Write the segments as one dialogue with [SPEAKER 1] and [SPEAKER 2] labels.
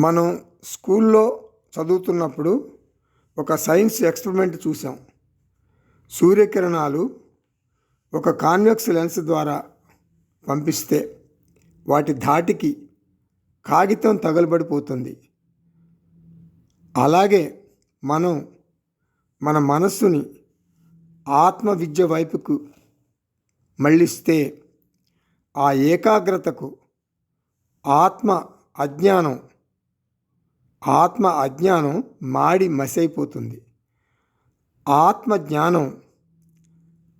[SPEAKER 1] మనం స్కూల్లో చదువుతున్నప్పుడు ఒక సైన్స్ ఎక్స్పెరిమెంట్ చూసాం సూర్యకిరణాలు ఒక కాన్వెక్స్ లెన్స్ ద్వారా పంపిస్తే వాటి ధాటికి కాగితం తగలబడిపోతుంది. అలాగే మనం మన మనస్సుని ఆత్మ విద్య వైపుకు మళ్ళిస్తే ఆ ఏకాగ్రతకు ఆత్మ అజ్ఞానం ఆత్మ అజ్ఞానం మాడి మసైపోతుంది. ఆత్మ జ్ఞానం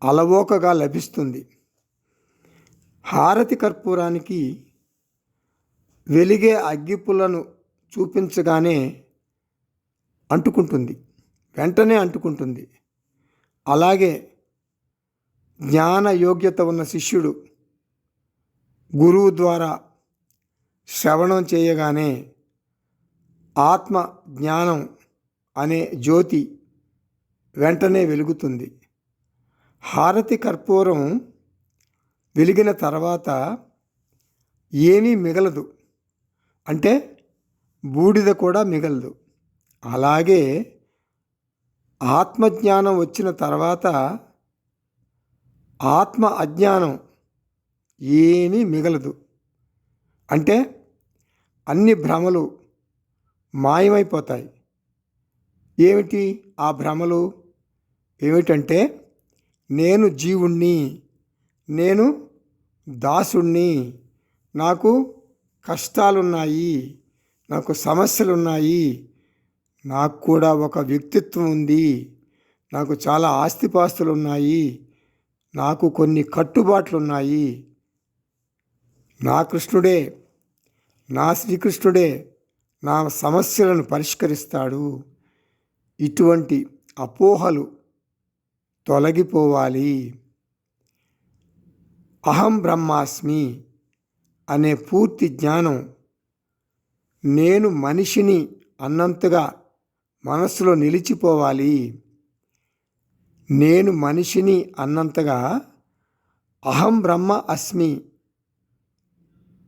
[SPEAKER 1] అలవోకగా లభిస్తుంది. హారతి కర్పూరానికి వెలిగే అగ్గిపులను చూపించగానే అంటుకుంటుంది. వెంటనే అంటుకుంటుంది. అలాగే జ్ఞాన యోగ్యత ఉన్న శిష్యుడు గురువు ద్వారా శ్రవణం చేయగానే ఆత్మ జ్ఞానం అనే జ్యోతి వెంటనే వెలుగుతుంది. హారతి కర్పూరం వెలిగిన తర్వాత ఏమీ మిగలదు. అంటే బూడిద కూడా మిగలదు. అలాగే ఆత్మజ్ఞానం వచ్చిన తర్వాత ఆత్మ అజ్ఞానం ఏమీ మిగలదు. అంటే అన్ని భ్రమలు మాయమైపోతాయి. ఏమిటి ఆ భ్రమలు? ఏమిటంటే నేను జీవుణ్ణి నేను దాసుణ్ణి నాకు కష్టాలున్నాయి నాకు సమస్యలున్నాయి నాకు కూడా ఒక వ్యక్తిత్వం ఉంది నాకు చాలా ఆస్తిపాస్తులు ఉన్నాయి నాకు కొన్ని కట్టుబాట్లు ఉన్నాయి నా కృష్ణుడే నా శ్రీకృష్ణుడే నా సమస్యలను పరిష్కరిస్తాడు. ఇటువంటి అపోహలు తొలగిపోవాలి. అహం బ్రహ్మాస్మి అనే పూర్తి జ్ఞానం నేను మనిషిని అన్నంతగా మనస్సులో నిలిచిపోవాలి. నేను మనిషిని అన్నంతగా అహం బ్రహ్మ అస్మి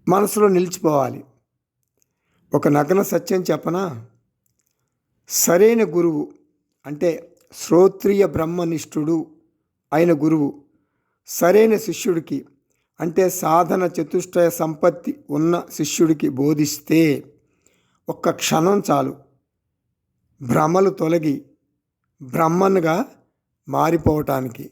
[SPEAKER 1] మనసులో నిలిచిపోవాలి. ఒక నగ్న సత్యం చెప్పనా? సరైన గురువు అంటే శ్రోత్రియ బ్రహ్మనిష్ఠుడు అయిన గురువు. సరైన శిష్యుడికి అంటే సాధన చతుష్టయ సంపత్తి ఉన్న శిష్యుడికి బోధిస్తే ఒక్క క్షణం చాలు. భ్రమలు తొలగి బ్రహ్మన్గా మారిపోవటానికి.